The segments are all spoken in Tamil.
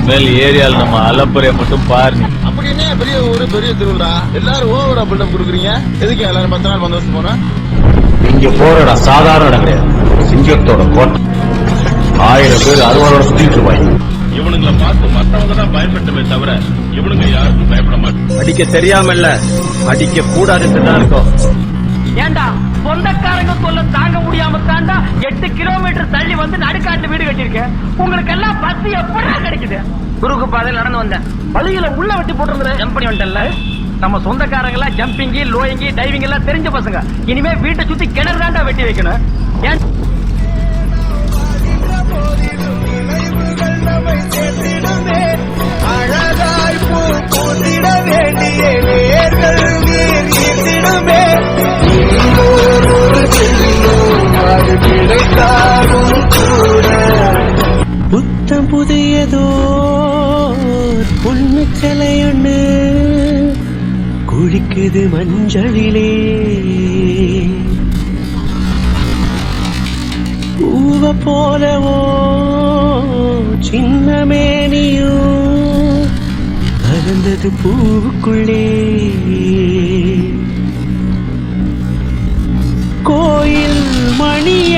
இனிமேல் ஏரியால நம்ம அலப்புறைய மட்டும் பாரு அப்படி என்ன? பெரிய ஊரு பெரிய திருவிழா எல்லாரும் ஓவரா பில்டப் கொடுக்குறீங்க. எதுக்கு எல்லாரும் பத்து நாள் பந்தோபஸ்து போனா? இங்க போறடா சாதாரண இடம் கிடையாது. சிங்கத்தோட கோட்டை. ஆயிரம் பேர் அறுவரோட சுத்திட்டு இருப்பாங்க. இவனுங்களை பார்த்து மத்தவங்க தான் பயப்பட்டமே தவிர இவனுங்க யாருக்கும் பயப்பட மாட்டாங்க. அடிக்க தெரியாமல்ல அடிக்க கூடாதுன்னு தான் இருக்கும் ஏண்டா சொந்தக்காரங்க சொல்ல கட்டியிருக்கேன் உங்களுக்கு எல்லாம் பஸ் எப்படா கிடைக்குது. குறுக்கு பாதையில் நடந்து வந்தேன். வழியில உள்ள வெட்டி போட்டு ஜம்ப் பண்ணி வந்துட்டேன்ல. நம்ம சொந்தக்காரங்க எல்லாம் ஜம்பிங் டைவிங் எல்லாம் தெரிஞ்ச பசங்க. இனிமே வீட்டை சுத்தி கிணறு தாண்டா வெட்டி வைக்கணும். ஏன் புத்தம் புதியதோ பொண்ணு சிலையொண்ணு குளிக்குது மஞ்சளிலே. பூவ போலவோ சின்ன மேனியும் பறந்தது பூவுக்குள்ளே. கோயில் மணிய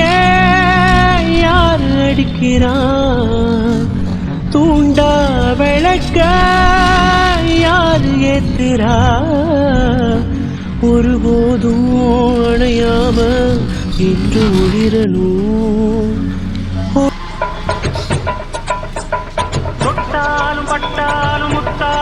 யார் அடிக்கிறான் கேட்க யார் ஏத்திரா ஒருபோதும் அணையாம இன்று ஒளிரணும்